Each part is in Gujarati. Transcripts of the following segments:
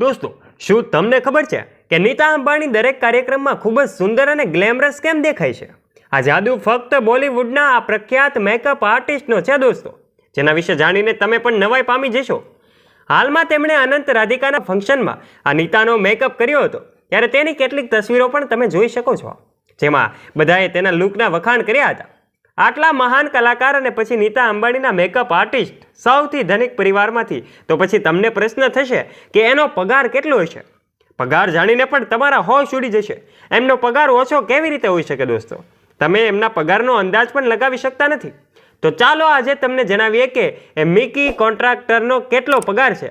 દોસ્તો, શું તમને ખબર છે કે નીતા અંબાણી દરેક કાર્યક્રમમાં ખૂબ જ સુંદર અને ગ્લેમરસ કેમ દેખાય છે? આ જાદુ ફક્ત બોલિવૂડના આ પ્રખ્યાત મેકઅપ આર્ટિસ્ટનો છે દોસ્તો. જેના વિશે જાણીને તમે પણ નવાઈ પામી જશો. હાલમાં તેમણે અનંત રાધિકાના ફંક્શનમાં આ નીતાનો મેકઅપ કર્યો હતો. ત્યારે તેની કેટલીક તસવીરો પણ તમે જોઈ શકો છો. જેમાં બધાએ તેના લુકના વખાણ કર્યા હતા. આટલા મહાન કલાકાર અને પછી નીતા અંબાણીના મેકઅપ આર્ટિસ્ટ સૌથી ધનિક પરિવારમાંથી. તો પછી તમને પ્રશ્ન થશે કે એનો પગાર કેટલો હશે? પગાર જાણીને પણ તમારા હોશ ઉડી જશે. એમનો પગાર ઓછો કેવી રીતે હોઈ શકે દોસ્તો? તમે એમના પગારનો અંદાજ પણ લગાવી શકતા નથી. તો ચાલો આજે તમને જણાવીએ કે એ મિકી કોન્ટ્રાક્ટરનો કેટલો પગાર છે.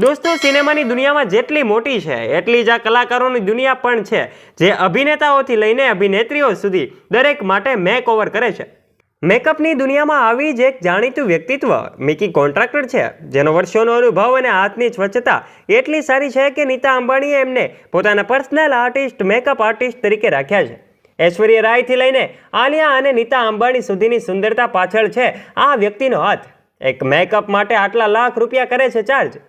દોસ્તો, સિનેમાની દુનિયામાં જેટલી મોટી છે, એટલી જ આ કલાકારોની દુનિયા પણ છે, જે અભિનેતાઓથી લઈને અભિનેત્રીઓ સુધી દરેક માટે મેક ઓવર કરે છે. મેકઅપની દુનિયામાં આવી જ એક જાણીતું વ્યક્તિત્વ મિકી કોન્ટ્રાક્ટર છે, જેનો વર્ષોનો અનુભવ અને હાથની સ્વચ્છતા એટલી સારી છે કે નીતા અંબાણીએ એમને પોતાના પર્સનલ આર્ટિસ્ટ, મેકઅપ આર્ટિસ્ટ તરીકે રાખ્યા છે. ઐશ્વર્યા રાયથી લઈને આલિયા અને નીતા અંબાણી સુધીની સુંદરતા પાછળ છે આ વ્યક્તિનો હાથ. એક મેકઅપ માટે આટલા લાખ રૂપિયા કરે છે ચાર્જ.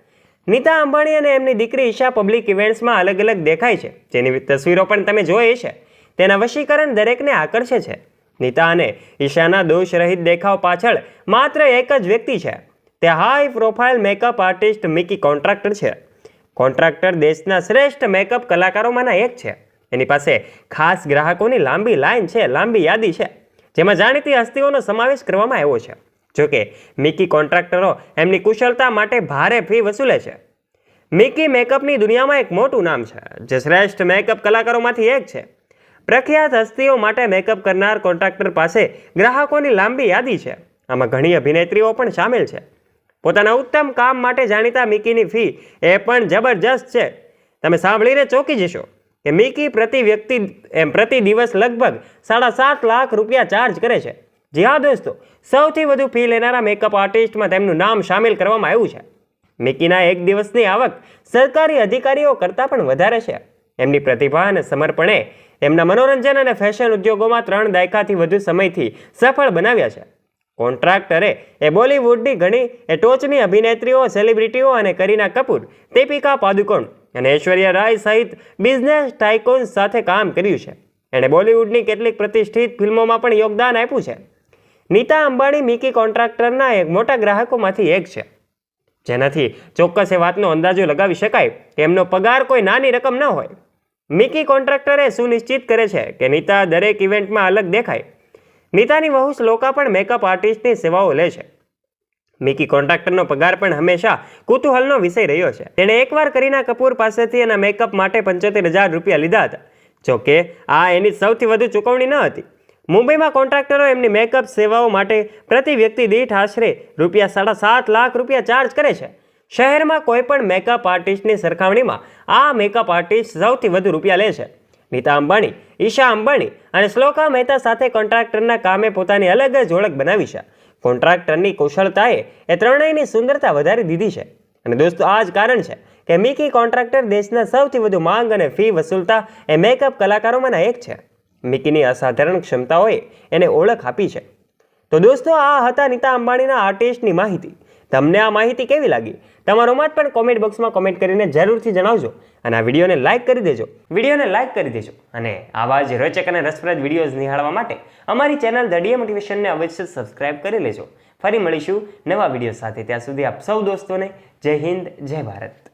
નીતા અંબાણી અને એમની દીકરી ઈશા પબ્લિક ઇવેન્ટ્સમાં અલગ અલગ દેખાય છે. જેની તસવીરો પણ તમે જોઈ છે તેના વશીકરણ દરેકને આકર્ષે છે. નીતા અને ઈશાના દોષ રહિત દેખાવ પાછળ માત્ર એક જ વ્યક્તિ છે. તે high profile makeup artist Mickey Contractor છે. કોન્ટ્રાક્ટર દેશના શ્રેષ્ઠ મેકઅપ કલાકારોમાંના એક છે. એની પાસે ખાસ ગ્રાહકોની લાંબી લાઈન છે, લાંબી યાદી છે, જેમાં જાણીતી હસ્તીઓનો સમાવેશ કરવામાં આવ્યો છે. જોકે મિકી કોન્ટ્રાક્ટરો એમની કુશળતા માટે ભારે ફી વસૂલે છે. મિકી મેકઅપની દુનિયામાં એક મોટું નામ છે, જે શ્રેષ્ઠ મેકઅપ કલાકારોમાંથી એક છે. પ્રખ્યાત હસ્તીઓ માટે મેકઅપ કરનાર કોન્ટ્રાક્ટર પાસે ગ્રાહકોની લાંબી યાદી છે. આમાં ઘણી અભિનેત્રીઓ પણ સામેલ છે. પોતાના ઉત્તમ કામ માટે જાણીતા મિકીની ફી એ પણ જબરજસ્ત છે. તમે સાંભળીને ચોંકી જશો કે મિકી પ્રતિ વ્યક્તિ, એમ પ્રતિ દિવસ લગભગ સાડા સાત લાખ રૂપિયા ચાર્જ કરે છે. જી હા દોસ્તો, સૌથી વધુ ફી લેનારા મેકઅપ આર્ટિસ્ટમાં તેમનું નામ સામેલ કરવામાં આવ્યું છે. મિકીના એક દિવસની આવક સરકારી અધિકારીઓ કરતાં પણ વધારે છે. એમની પ્રતિભા અને સમર્પણે એમના મનોરંજન અને ફેશન ઉદ્યોગોમાં ત્રણ દાયકાથી વધુ સમયથી સફળ બનાવ્યા છે. કોન્ટ્રાક્ટરે એ બોલિવૂડની ઘણી, એ ટોચની અભિનેત્રીઓ સેલિબ્રિટીઓ અને કરીના કપૂર, દીપિકા પાદુકોણ અને ઐશ્વર્યા રાય સહિત બિઝનેસ ટાઇકોન્સ સાથે કામ કર્યું છે. એણે બોલિવૂડની કેટલીક પ્રતિષ્ઠિત ફિલ્મોમાં પણ યોગદાન આપ્યું છે. નીતા અંબાણી, મિકી કોન્ટ્રાક્ટરના એક મોટા ગ્રાહકોમાંથી એક છે. જેનાથી ચોક્કસ એ વાતનો અંદાજો લગાવી શકાય કે એમનો પગાર કોઈ નાની રકમ ન હોય. મિકી કોન્ટ્રાક્ટરે સુનિશ્ચિત કરે છે કે નીતા દરેક ઇવેન્ટમાં અલગ દેખાય. નીતાની વહુ શ્લોકા પણ મેકઅપ આર્ટિસ્ટની સેવાઓ લે છે. મિકી કોન્ટ્રાક્ટરનો પગાર પણ હંમેશા કુતૂહલનો વિષય રહ્યો છે. તેણે એકવાર કરીના કપૂર પાસેથી એના મેકઅપ માટે પંચોતેર હજાર રૂપિયા લીધા હતા. જોકે આ એની સૌથી વધુ ચૂકવણી ન હતી. મુંબઈમાં કોન્ટ્રાક્ટરો એમની મેકઅપ સેવાઓ માટે પ્રતિ વ્યક્તિ દીઠ આશરે રૂપિયા સાડા સાત લાખ રૂપિયા ચાર્જ કરે છે. શહેરમાં કોઈ પણ મેકઅપ આર્ટિસ્ટની સરખામણીમાં આ મેકઅપ આર્ટિસ્ટ સૌથી વધુ રૂપિયા લે છે. નીતા અંબાણી, ઈશા અંબાણી અને શ્લોકા મહેતા સાથે કોન્ટ્રાક્ટરના કામે પોતાની અલગ જ ઓળખ બનાવી છે. કોન્ટ્રાક્ટરની કુશળતાએ એ ત્રણેયની સુંદરતા વધારી દીધી છે. અને દોસ્તો, આ જ કારણ છે કે મિકી કોન્ટ્રાક્ટર દેશના સૌથી વધુ માંગ અને ફી વસૂલતા એ મેકઅપ કલાકારોમાંના એક છે. મિકીની અસાધારણ ક્ષમતાઓએ એને ઓળખ આપી છે. તો દોસ્તો, આ હતા નીતા અંબાણીના આર્ટિસ્ટની માહિતી. તમને આ માહિતી કેવી લાગી? તમારો મત પણ કોમેન્ટ બોક્સમાં કોમેન્ટ કરીને જરૂરથી જણાવજો અને આ વિડીયોને લાઇક કરી દેજો. વિડીયોને લાઇક કરી દેજો અને આવા જ રોચક અને રસપ્રદ વિડીયોઝ નિહાળવા માટે અમારી ચેનલ ધડીએ મોટિવેશનને અવશ્ય સબસ્ક્રાઇબ કરી લેજો. ફરી મળીશું નવા વીડિયો સાથે. ત્યાં સુધી આપ સૌ દોસ્તોને જય હિન્દ, જય ભારત.